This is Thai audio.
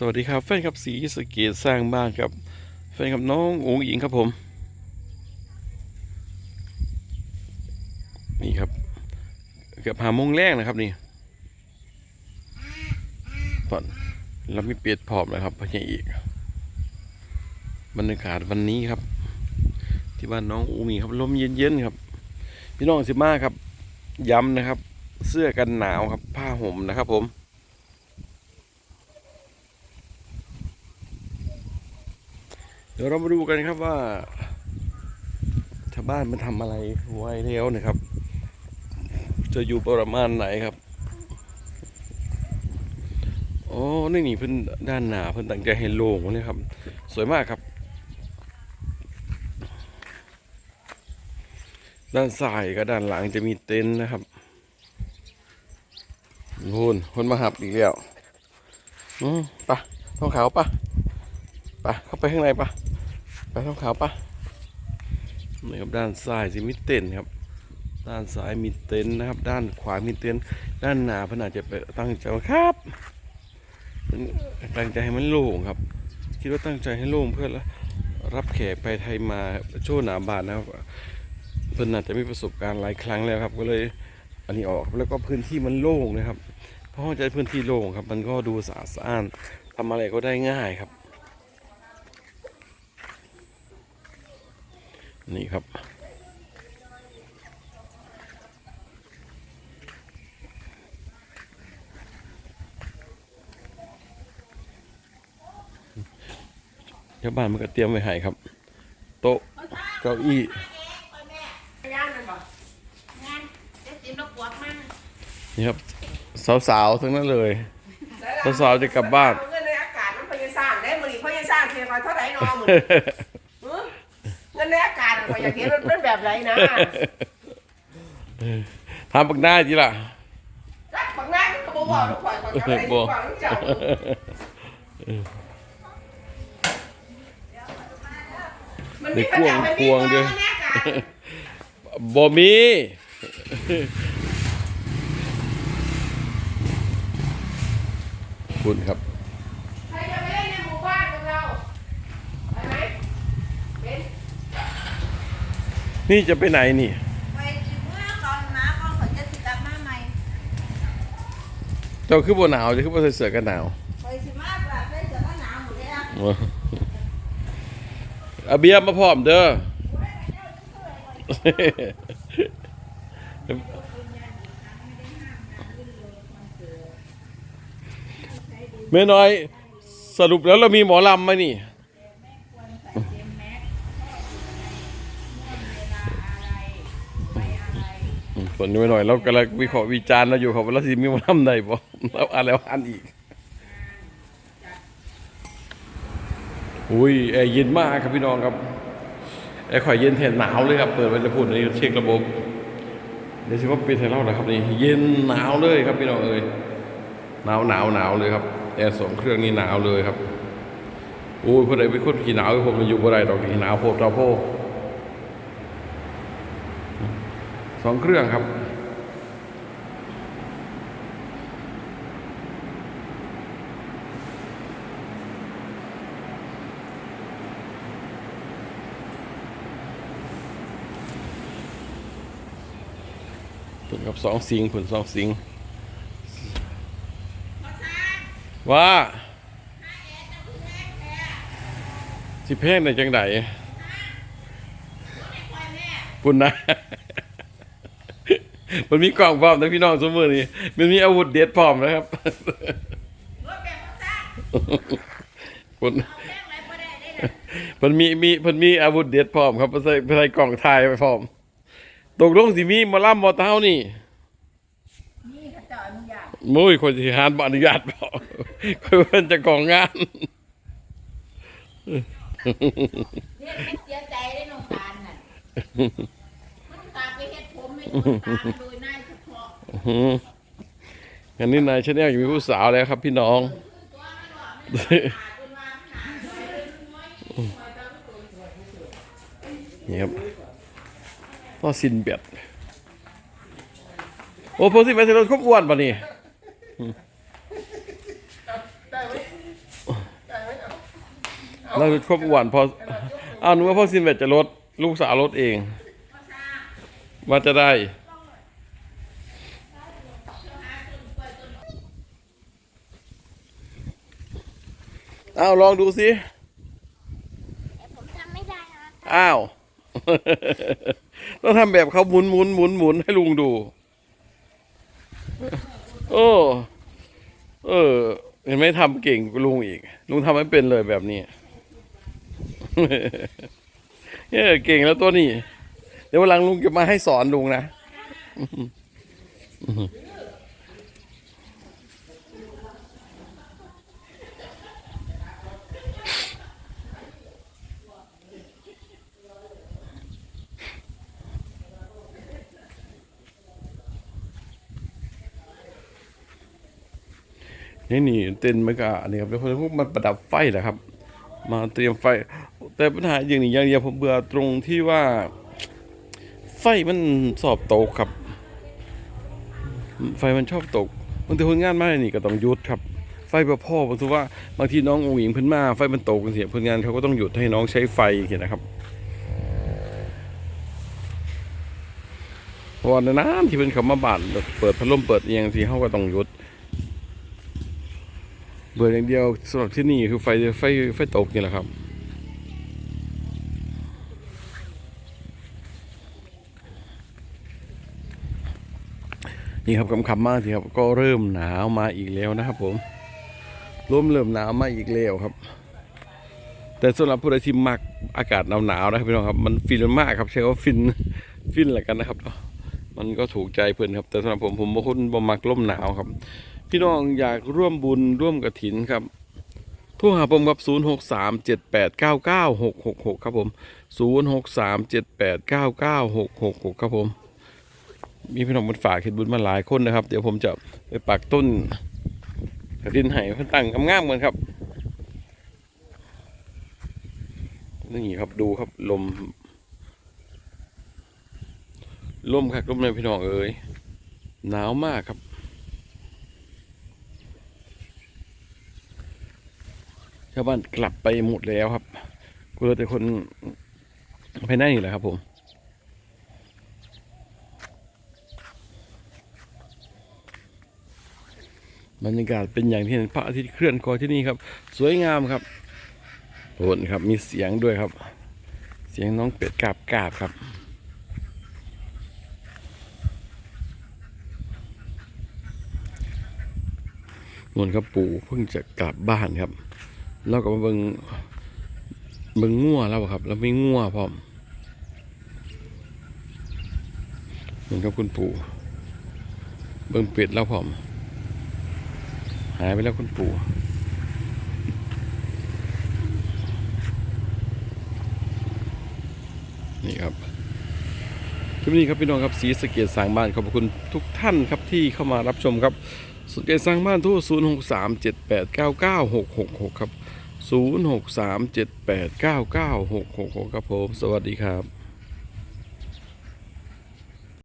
สวัสดีครับแฟนครับสีสเกตสร้างบ้านครับแฟนครับน้ององค์หญิงครับผม นี่ครับเกือบหามงแรกนะครับนี่ตอนเรามีเปียดพร้อมนะครับพะยังอีกบรรยากาศวันนี้ครับ ที่บ้านน้องอูมีครับลมเย็นๆครับ พี่น้องสิมาครับ ย้ำนะครับ เสื้อกันหนาวครับผ้าห่มนะครับผม ดี๋ยวเรามาดูกันครับว่าชาวบ้านมันทำอะไรไว้แล้วนะครับ จะอยู่ประมาณไหนครับโอ้นี่นี่เพิ่นด้านหน้าเพิ่นตั้งใจให้โล่งเลยครับ สวยมากครับ ด้านซ้ายกับด้านหลังจะมีเต็นท์นะครับนู่นคนมาหับอีกแล้วอืมปะท้องขาวปะปะเข้าไปข้างในปะ ท้องขาวปะนี่ครับด้านซ้ายจะมีเต็นท์ครับ ด้านซ้ายมีเต็นท์นะครับ ด้านขวามีเต็นท์ด้านหน้าพนอาจจะไปตั้งใจว่าครับตั้งใจให้มันโล่งครับ คิดว่าตั้งใจให้โล่งเพื่อรับแขกไปไทยมาโชว์หนาบานนะครับเพิ่นอาจจะมีประสบการณ์หลายครั้งแล้วครับ ก็เลยอันนี้ออกแล้วก็พื้นที่มันโล่งนะครับ เพราะว่าใจะพื้นที่โล่งครับ มันก็ดูสะอาดสะอ้านทำอะไรก็ได้ง่ายครับ นี่ครับ ชาวบ้านมันก็เตรียมไว้ให้ครับ โต๊ะเก้าอี้ย่านมันบอกงานเดี๋ยวจิ้มแล้วปวดมันนี่ครับ สาวๆทั้งนั้นเลย สาวๆจะกลับบ้านเงินในอากาศมันพยาสร้างได้มือนี้พยาสร้างเทียนเท่าไหร่นอมือเงินใน อากาอยากเห็นมันเป็นแบบไหนนะทำปักหน้าจีล่ะรักบางงานก็บอกว่าลูกข่อยข่อยกับอะไรบดีอกกว่าลูกเจ้ามันในมีพวงปัญหาพวงเดียวเงินในอากาศบ่มีคุณครับ ใครจะไปเล่นในหมู่บ้านของเราไปไหมเป็น นี่จะไปไหนนี่ไปอีกเมื่อก่อนนะก่อนเขาจะติดกลับมาใหม่เจ้าคือบ่หนาวจะคือบ่ใส่เสื้อกันหนาวไปสิมากแบบได้เจอก็หนาวหมดแล้วเอาเบียร์มาพร้อมเด้อแม่น้อย สรุปแล้วเรามีหมอลำไหมนี่ ส่วนนี้หน่อยเรากำลังวิเคราะห์วิจารณ์เราอยู่ครับว่าเราสิมีหมอลำใดบ่เราอ่านแล้วอ่านอีกอุ้ยแอร์เย็นมากครับพี่น้องครับแอร์ข่อยเย็นแทนหนาวเลยครับเปิดไว้จะพูดอันนี้เช็คระบบเดี๋ยวสิว่าปิดให้เรานะครับนี่เย็นหนาวเลยครับพี่น้องเอ้ยหนาวหนาวหนาวเลยครับแอร์สองเครื่องนี่หนาวเลยครับโอ้ยพอใดเป็นคนขี้หนาวผมอยู่บ่ได้ดอกนี่หนาวโพดเราโพด สองเครื่องครับผลกับสองสิงผลสองสิงว่าสิเพงในจังไดปุ่นนะ มันมีกล่องพร้อมนะพี่น้องสมมือนี่มันมีอาวุธเด็ดพร้อมนะครับรถแบบเขาสร้างปุ่นเอาแป้งอะไรก็ได้ได้เลยมันมีมีมันมีอาวุธเด็ดพร้อมครับใส่ใส่กล่องทายไปพร้อมตกลงสิมีหมาล่ำหมอเท้านี่นี่เขาเจาะอนุญาตมุ้ยคนที่หานบอนุญาตบอกค่อยเพิ่นจะกองงานเนี่ยไม่เสียใจได้น้องตาลน่ะ องตาลโดยนายเฉพาะอืมอันนี้นายชาแนลอยู่มีผู้สาวแล้วครับพี่น้องตัวมันบอกมันหาจนว่าหาด้วยเลยน้อยน้อยตามตัวสวยนี่ครับพ่อสินเบียดโอ้พอสินเบียดรถครบอ้วนป่ะนี่ได้ไหมเราจะครบอ้วนพออ้าวนึกว่าพ่อซินเวตจะลดลูกสาวลดเอง ว่าจะได้อ้าวลองดูสิผมทำไม่ได้นะอ้าว ต้องทำแบบเขาหมุนหมุนหมุนหมุนให้ลุงดู โอ้เออเห็นไหมทำเก่งกว่าลุงอีก ลุงทำไม่เป็นเลยแบบนี้ เออเก่งแล้วตัวนี้ เดี๋ยววันหลังลุงจะมาให้สอนลุงนะนี่นี่เต้นมันก็นี่ครับแล้วพวกมันประดับไฟแหละครับ มาเตรียมไฟ แต่ปัญหาอย่างนี้อย่างเดียวผมเบื่อตรงที่ว่า ไฟมันสอบตกครับ ไฟมันชอบตกบางทีคนงานมานี่ก็ต้องหยุดครับ ไฟบ่พ่อบางทีว่าบางทีน้ององหญิงเพิ่นมาไฟมันตกเสียคนงานเขาก็ต้องหยุดให้น้องใช้ไฟเห็นนะครับเพราะว่าน้ำที่เพิ่นเขามาบานเปิดพัดลมเปิดเอียงสิเขาก็ต้องหยุดเบื่ออย่างเดียวสำหรับที่นี่คือไฟไฟไฟตกนี่แหละครับ นี่ครับคำคำมากทีครับก็เริ่มหนาวมาอีกแล้วนะครับ ผมร่มเริ่มหนาวมาอีกแล้วครับ แต่สำหรับผู้ใดที่มักอากาศหนาวๆนะครับพี่น้องครับมันฟินมากครับใช้คำว่าฟินฟินแหละกันนะครับ มันก็ถูกใจเพื่อนครับ แต่สำหรับผมผมบางคนบ่มักร่มหนาวครับ พี่น้องอยากร่วมบุญร่วมกระถินครับโทรหาผมครับ 0 6 3 7 8 9 9 6 6 6 ครับผม 0 6 3 7 8 9 9 6 6 6 ครับผม มีพี่น้องมันฝากเห็นบุญมาหลายคนนะครับ เดี๋ยวผมจะไปปักต้นกระถินไห้เพื่อตั้งงามๆกันครับนี่ครับดูครับลมลมครับลมเลยพี่น้องเอ้ยหนาวมากครับชาวบ้านกลับไปหมดแล้วครับกูเหลือแต่คนภายในนี่แหละครับผม บรรยากาศเป็นอย่างที่เห็นพระอาทิตย์เคลื่อนคอยที่นี่ครับ สวยงามครับโหนครับมีเสียงด้วยครับ เสียงน้องเป็ดกาบกาบครับนวลครับปู่เพิ่งจะกลับบ้านครับ แล้วก็มาเบิงเบิงงัวแล้วครับ แล้วไม่งัวพร้อมเหมือนกับคุณปู่เบิงเป็ดแล้วพร้อม หายไปแล้วคุณปู่นี่ครับคลิปนี้ครับพี่น้องครับสีสะเกตสร้างบ้านขอบคุณทุกท่านครับที่เข้ามารับชมครับสนใจสร้างบ้านโทร0 6 3 7 8 9 9 6 6 6 ครับ 0 6 3 7 8 9 9 6 6 6 ครับผม สวัสดีครับ